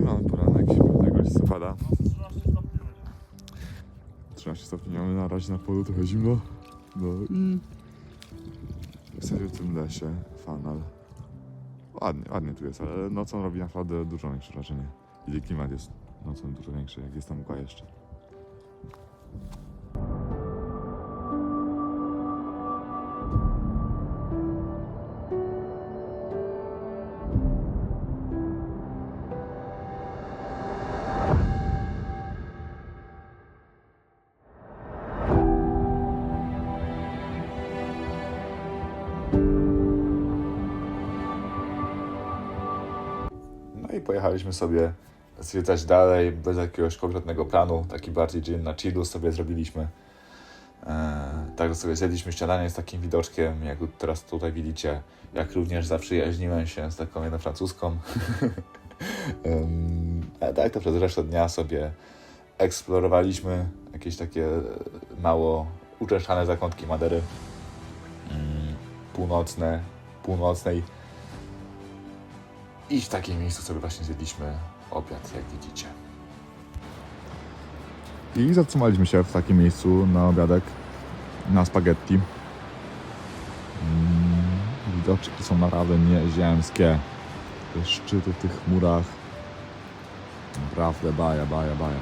I mamy poranek 5 listopada. 13 stopni mamy na razie na polu, trochę zimno. No i jesteśmy w tym lesie, fanal. Ładnie, ładnie tu jest, ale nocą robi naprawdę dużo większe wrażenie. I klimat jest nocą dużo większy, jak jest tam mgła jeszcze. I pojechaliśmy sobie zwiedzać dalej, bez jakiegoś konkretnego planu, taki bardziej dzień na chillu sobie zrobiliśmy. Eee, także sobie zjedliśmy śniadanie z takim widoczkiem, jak teraz tutaj widzicie, jak również zaprzyjaźniłem się z taką jedną francuską. A tak to przez resztę dnia sobie eksplorowaliśmy jakieś takie mało uczeszczane zakątki Madery. Mm, północne, północnej i w takim miejscu sobie właśnie zjedliśmy obiad, jak widzicie. I zatrzymaliśmy się w takim miejscu na obiadek, na spaghetti. Mm, widoczki są naprawdę nieziemskie. Te szczyty w tych chmurach. Naprawdę baja, baja, baja.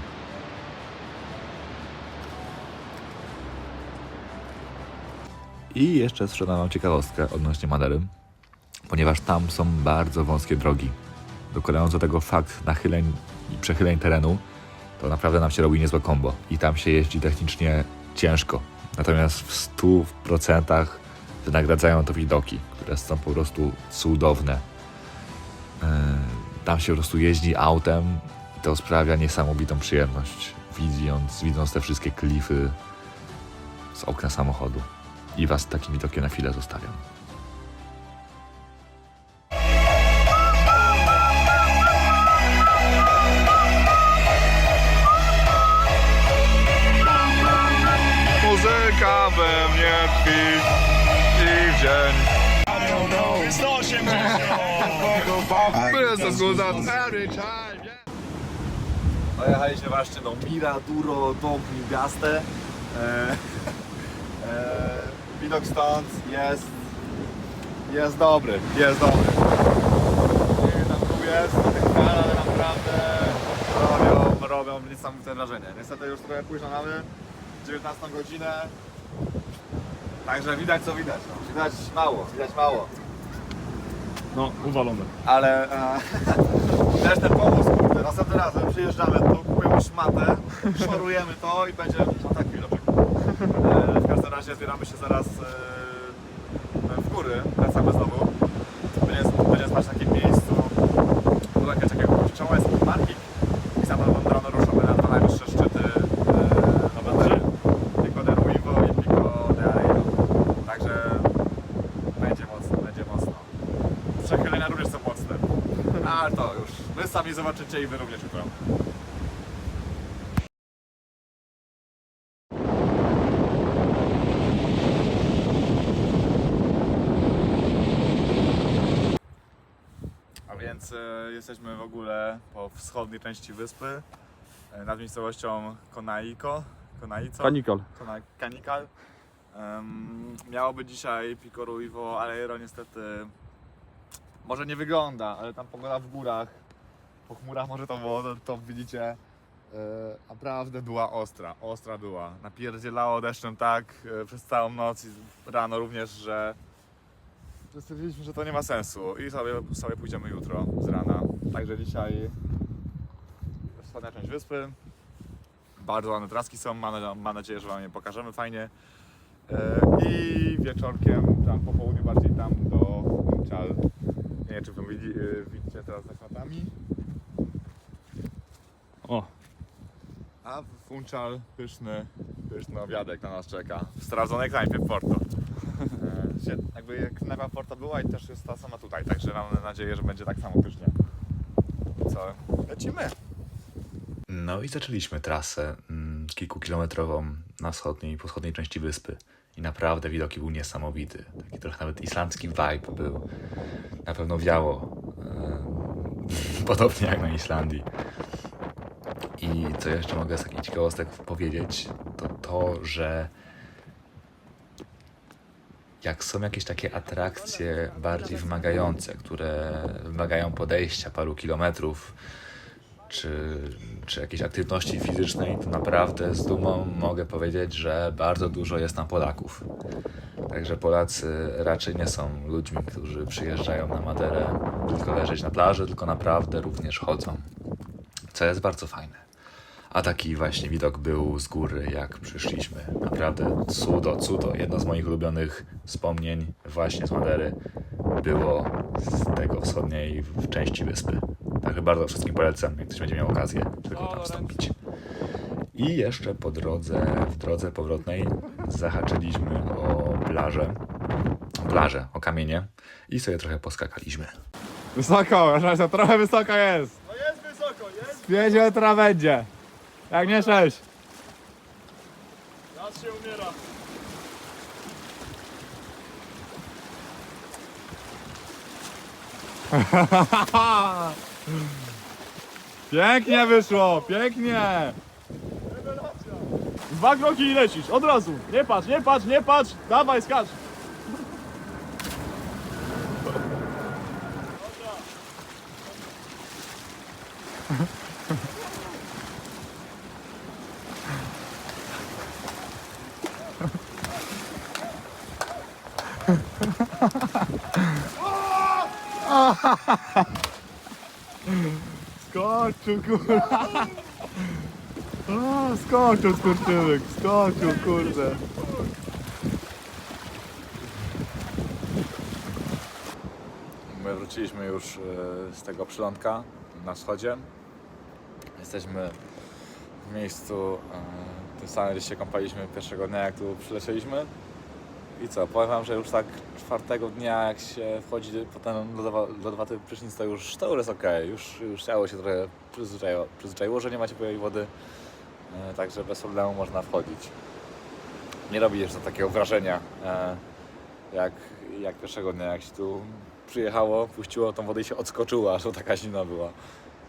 I jeszcze sprzedam ciekawostkę odnośnie Madery ponieważ tam są bardzo wąskie drogi. Dokładając do tego fakt nachyleń i przechyleń terenu, to naprawdę nam się robi niezłe kombo i tam się jeździ technicznie ciężko. Natomiast w 100% wynagradzają to widoki, które są po prostu cudowne. Yy, Tam się po prostu jeździ autem i to sprawia niesamowitą przyjemność, widząc, widząc te wszystkie klify z okna samochodu. I was takim widokiem na chwilę zostawiam. We mnie tkwi i w dzień. Bez zgoda every time. Dojechaliśmy właśnie do Mira Duro Dom Migaste. E, e, widok stąd jest jest dobry, jest dobry. Nie wiem tam tu jest, ale naprawdę robią, robią niesamowite wrażenie. Niestety już trochę późno mamy, 19 godzinę. Także widać co widać. No. Widać mało, widać mało. No, uwalone. Ale e, też ten pomysł, kurde, następnym razem przyjeżdżamy tu, kupujemy szmatę, szorujemy to i będzie no tak widoczek. E, w każdym razie zbieramy się zaraz e, w góry, wracamy znowu. Będzie, będzie spać w takim miejscu, tu takie takiego kościoła, jest taki parking i sam rano ruszamy na dwa najwyższe szczyty e, Nowe Trzy, Pico de Ruivo i Pico de Areiro. Także będzie mocno, będzie mocno przechylenia również są mocne. Ale to już. Wy zobaczycie i wy również. A więc e, jesteśmy w ogóle po wschodniej części wyspy e, nad miejscowością Konaiko. Konaico? Kanikal. Kona- Kanikal. Miałoby dzisiaj Pico Ruivo, ale Aero niestety może nie wygląda, ale tam pogoda w górach, po chmurach może to było, to, to widzicie, e, naprawdę była ostra, ostra była. Napierdzielało deszczem tak e, przez całą noc i rano również, że stwierdziliśmy, że to nie ma sensu i sobie, sobie pójdziemy jutro z rana. Także dzisiaj wschodnia część wyspy. Bardzo ładne traski są, mam, mam nadzieję, że Wam je pokażemy fajnie. E, I wieczorkiem, tam po południu bardziej tam do Funchal. Nie wiem, czy Wy widzi, widzicie teraz za kratami. O, A w Funchal pyszny, pyszny obiadek na nas czeka. W strażonej knajpie Porto. E, Jakby knajpa Porto była i też jest ta sama tutaj, także mam nadzieję, że będzie tak samo pysznie. Co? Lecimy! No i zaczęliśmy trasę mm, kilkukilometrową na wschodniej i poschodniej części wyspy. I naprawdę widoki był niesamowity. Taki trochę nawet islandzki vibe był. Na pewno wiało. e, podobnie jak na Islandii. I co jeszcze mogę z takich ciekawostek powiedzieć, to to, że jak są jakieś takie atrakcje bardziej wymagające, które wymagają podejścia paru kilometrów, czy, czy jakiejś aktywności fizycznej, to naprawdę z dumą mogę powiedzieć, że bardzo dużo jest tam Polaków. Także Polacy raczej nie są ludźmi, którzy przyjeżdżają na Maderę tylko leżeć na plaży, tylko naprawdę również chodzą. Co jest bardzo fajne. A taki właśnie widok był z góry, jak przyszliśmy. Naprawdę cudo, cudo. Jedno z moich ulubionych wspomnień właśnie z Madery było z tego wschodniej w części wyspy. Także bardzo wszystkim polecam, jak ktoś będzie miał okazję, tylko tam wstąpić. I jeszcze po drodze, w drodze powrotnej zahaczyliśmy o plażę, plażę, o kamienie i sobie trochę poskakaliśmy. Wysoko, proszę, trochę wysoko jest. No jest wysoko, jest! 5 metra będzie. Jak nie 6. Raz się umiera. Pięknie wyszło, pięknie. Dwa kroki i lecisz, od razu. Nie patrz, nie patrz, nie patrz. Dawaj, skacz. Skoczył, kurwa. O, skoczył skurczybyk, skoczył, kurde. My wróciliśmy już e, z tego przylądka na wschodzie. Jesteśmy w miejscu e, tym samym, gdzie się kąpaliśmy pierwszego dnia, jak tu przylecieliśmy. I co, powiem wam, że już tak czwartego dnia, jak się wchodzi po ten lodowa, lodowaty prysznic, to już, to już jest okej. Już, już ciało się trochę przyzwyczaiło, przyzwyczaiło, że nie ma ciepłej wody. E, Także bez problemu można wchodzić. Nie robi jeszcze takiego wrażenia, e, jak, jak pierwszego dnia, jak się tu przyjechało, puściło tą wodę i się odskoczyło, aż to taka zimna była.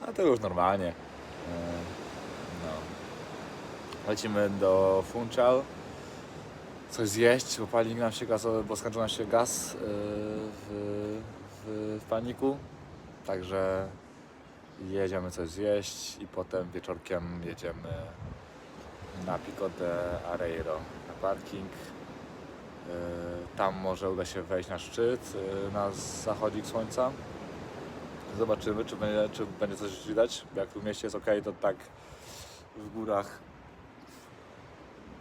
A to już normalnie. E, No. Lecimy do Funchal. Coś zjeść, bo pali nam się gaz, bo skończył nam się gaz e, w, w, w paniku. Także jedziemy coś zjeść i potem wieczorkiem jedziemy na Pico de Areiro na parking. Yy, Tam może uda się wejść na szczyt, yy, na zachodzik słońca. Zobaczymy, czy będzie, czy będzie coś widać. Jak tu w mieście jest ok, to tak w górach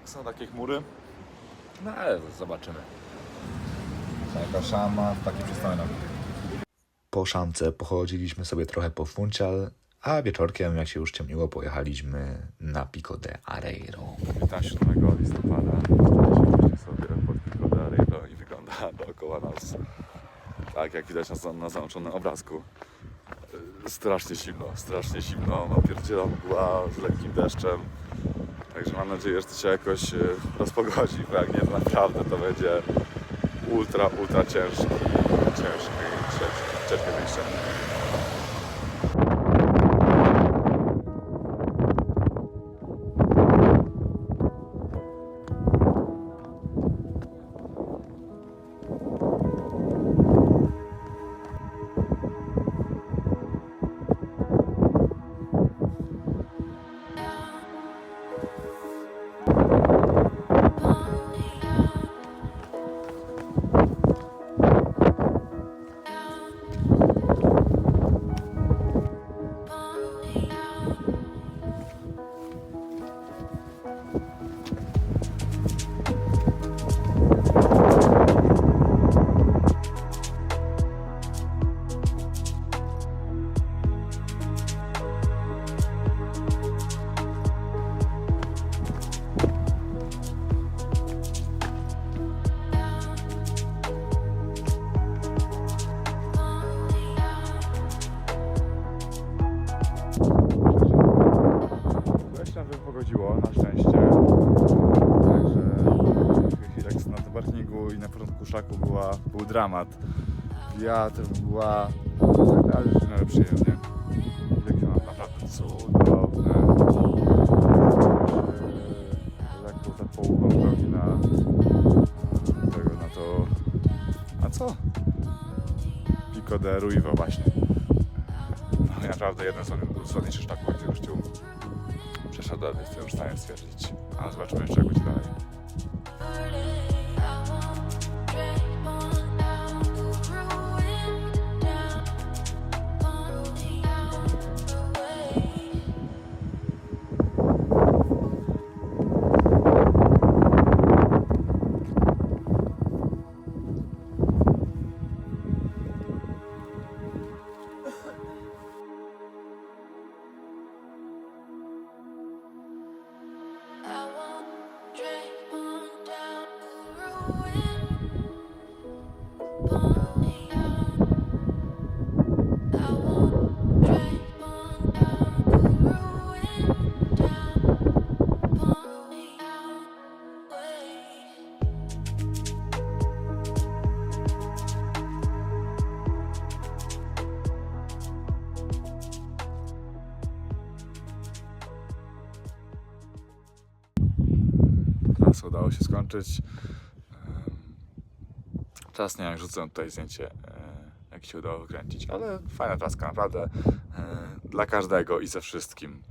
są takie chmury. No ale zobaczymy. Taka szama, taki przystojny. Po szance pochodziliśmy sobie trochę po Funchal, a wieczorkiem, jak się już ciemniło, pojechaliśmy na Pico de Areiro. Witam 7 listopada. Jesteśmy sobie pod Pico de Areiro i wygląda dookoła nas tak, jak widać na, na załączonym obrazku. Strasznie zimno, strasznie zimno. Opierdziela mgła z lekkim deszczem. Także mam nadzieję, że to się jakoś yy, rozpogodzi, bo jak nie, to naprawdę to będzie ultra, ultra ciężki, ciężki, dramat. Ja to była ale przyjemnie. Jakie mam naprawdę cudowne. Yy, Zakute połową drogi na tego na to. A co? Pico de Ruivo właśnie. No i naprawdę jeden z ładniejszych sztaków, który już przeszedłem, jestem w stanie stwierdzić. A zobaczymy jeszcze jak będzie dalej. Em, Czas nie jak rzucę tutaj zdjęcie, e, jak się udało wykręcić, ale fajna traska, naprawdę. e, Dla każdego i ze wszystkim.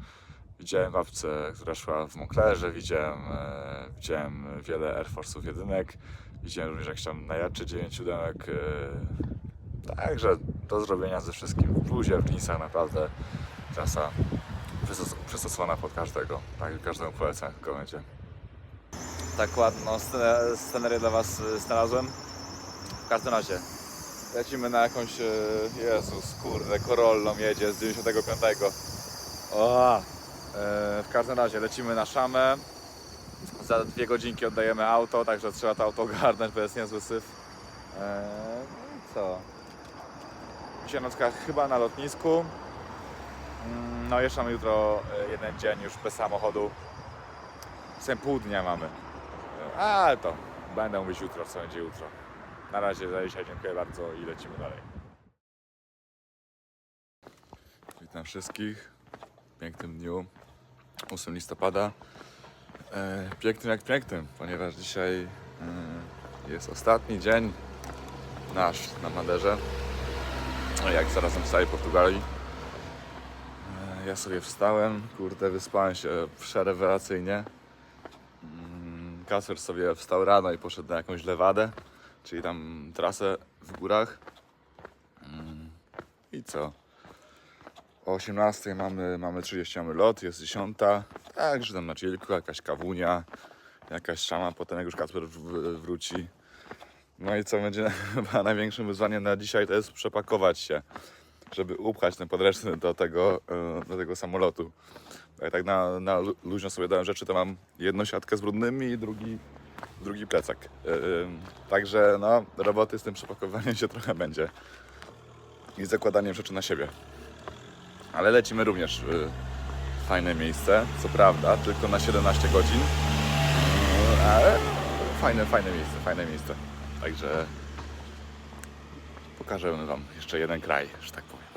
Widziałem babcę, która szła w Monclerze, widziałem, e, widziałem wiele Air Force'ów jedynek, widziałem również jakiś tam najradszy 9 siódemek. e, Także do zrobienia ze wszystkim. W bluzie, w jeansach naprawdę trasa przystos- przystosowana pod każdego. Tak, każdemu polecam, jak będzie. Tak ładną scenę, scenerię dla Was y, znalazłem. W każdym razie lecimy na jakąś, y, Jezus, kurde, Corollą jedzie z 95. O! E, w każdym razie lecimy na Szamę. Za dwie godzinki oddajemy auto, także trzeba to auto ogarnąć, bo jest niezły syf. E, no i co? Dzisiaj nocka chyba na lotnisku. Mm, No jeszcze mamy jutro e, jeden dzień już bez samochodu. W pół dnia mamy. Ale to będę mówić jutro, co będzie jutro. Na razie za dzisiaj dziękuję bardzo i lecimy dalej. Witam wszystkich w pięknym dniu, 8 listopada. E, pięknym jak pięknym, ponieważ dzisiaj e, jest ostatni dzień nasz na Maderze. No, Jak zarazem w całej Portugalii. E, ja sobie wstałem, kurde, wyspałem się przerewelacyjnie. Kasper sobie wstał rano i poszedł na jakąś lewadę, czyli tam trasę w górach. Mm, I co? O 18 mamy, mamy 30 mamy lot, jest 10. Także tam na chillku, jakaś kawunia, jakaś szama, potem jak już Kasper wróci. No i co będzie chyba największym wyzwaniem na dzisiaj, to jest przepakować się, żeby upchać ten podręczny do tego, e, do tego samolotu. Tak na, na lu- luźno sobie dałem rzeczy, to mam jedną siatkę z brudnymi i drugi, drugi plecak. Yy, yy, Także no, roboty z tym przepakowaniem się trochę będzie. I zakładaniem rzeczy na siebie. Ale lecimy również w fajne miejsce, co prawda, tylko na 17 godzin. Ale fajne, fajne miejsce, fajne miejsce. Także pokażę Wam jeszcze jeden kraj, że tak powiem.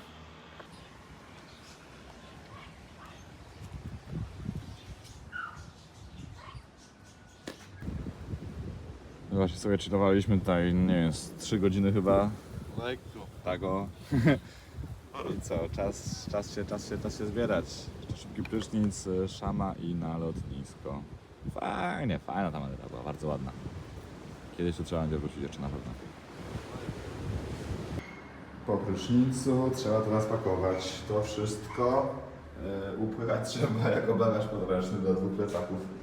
No Właśnie sobie chillowaliśmy tutaj, nie wiem, z 3 godziny chyba. Lekko. Tak o. I co, czas, czas, się, czas, się, czas się zbierać. Jeszcze szybki prysznic, y, szama i na lotnisko. Fajnie, fajna ta madera była, bardzo ładna. Kiedyś tu trzeba będzie wrócić jeszcze na pewno. Po prysznicu trzeba teraz pakować to wszystko. Yy, upychać trzeba jako bagaż podręczny do dwóch plecaków.